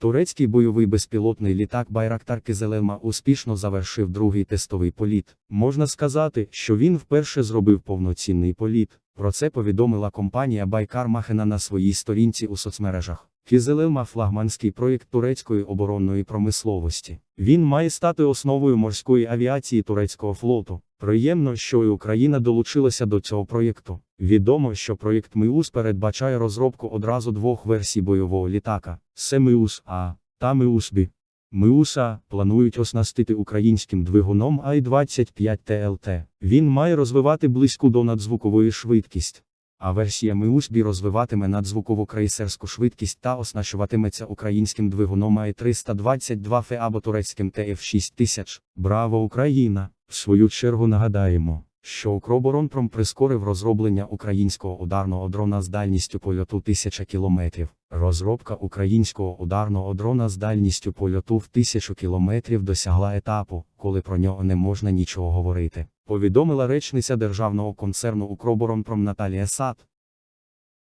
Турецький бойовий безпілотний літак Байрактар Кизелема успішно завершив другий тестовий політ. Можна сказати, що він вперше зробив повноцінний політ. Про це повідомила компанія Байкар Махена на своїй сторінці у соцмережах. Кізелема флагманський проєкт турецької оборонної промисловості. Він має стати основою морської авіації турецького флоту. Приємно, що і Україна долучилася до цього проєкту. Відомо, що проєкт Миус передбачає розробку одразу двох версій бойового літака: Семиус А та Миус Б. Миуса планують оснастити українським двигуном АЙ-25 ТЛТ. Він має розвивати близьку до надзвукової швидкість. А версія Миусбі розвиватиме надзвукову крейсерську швидкість та оснащуватиметься українським двигуном АЙ-322 Фе або турецьким ТФ-6000. Браво Україна! В свою чергу нагадаємо, що Укроборонпром прискорив розроблення українського ударного дрона з дальністю польоту 1000 кілометрів. Розробка українського ударного дрона з дальністю польоту в 1000 кілометрів досягла етапу, коли про нього не можна нічого говорити. Повідомила речниця державного концерну Укроборонпром Наталія Сад.